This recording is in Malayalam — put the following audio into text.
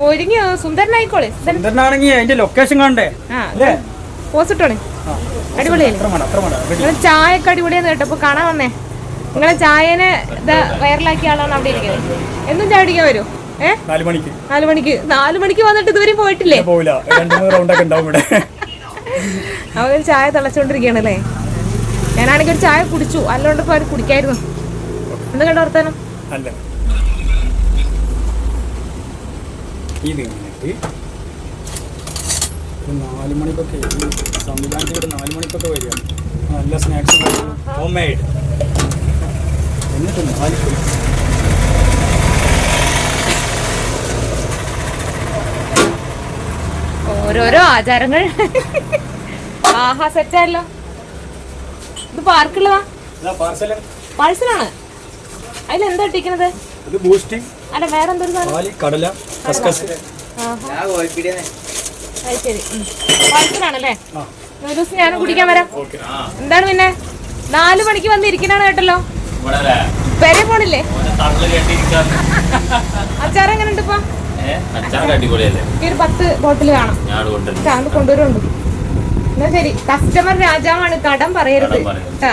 ഒരുങ്ങി സുന്ദരനായിക്കോളെ. സുന്ദരനാണെങ്കിൽ അതിന്റെ ലൊക്കേഷൻ ആ. അടിപൊളിയല്ലേ? ചായയൊക്കെ അടിപൊളിയാന്ന് കേട്ടപ്പോ കാണാൻ വന്നേ. നിങ്ങളെ ചായനെ വൈറലാക്കിയ ആളാണ് അവിടെ ഇരിക്കുന്നത്. എന്നും ചായ അടിക്കാൻ വരുമോ ഏ? നാല് മണിക്ക്. നാല് മണിക്ക്. വന്നിട്ട് ഇതുവരെ പോയിട്ടില്ലേ? അവർ ചായ തിളച്ചോണ്ടിരിക്കുകയാണല്ലേ ഞാനാണെങ്കിൽ ഒരു ചായ കുടിച്ചു. അല്ലോണ്ട് ഇപ്പൊ കുടിക്കായിരുന്നു. എന്ത് കണ്ട വർത്താനം അല്ല ഇത് കഴിഞ്ഞിട്ട് ഒരു നാല് മണിക്കൊക്കെ സംവിധാനത്തിൽ ഒരു നാല് മണിക്കൊക്കെ വരിക. നല്ല സ്നാക്സ് ഹോം മെയ്ഡ് എന്നിട്ട് നാല് ഓരോരോ ആചാരങ്ങൾ. ആഹാ സെറ്റായല്ലോ ഇത് പാർക്കുള്ളതാ പാർസൽ പാഴ്സലാണ് അതിലെന്താ ഇട്ടിരിക്കണത്? ഇത് ബൂസ്റ്റ് അല്ല വേറെ എന്തൊരു സാധനം? പാൽ കടല കസ്കസ്. ശരി. ഒരു ദിവസം ഞാനും കുടിക്കാൻ വരാം. ഓക്കെ എന്താണ് പിന്നെ? നാലു മണിക്ക് വന്ന് ഇരിക്കണാണ് കേട്ടല്ലോ പെരെ പോണില്ലേ? അച്ചാർ എങ്ങനെ ഉണ്ട് ഇപ്പൊ? ഒരു പത്ത് ബോട്ടിൽ കാണാം. ഞാൻ കൊണ്ടുവരുന്നുണ്ട്. എന്നാ ശരി. കസ്റ്റമർ രാജാവാണ്. കടം പറയരുത്. കടം പറയരുത്. കേട്ടാ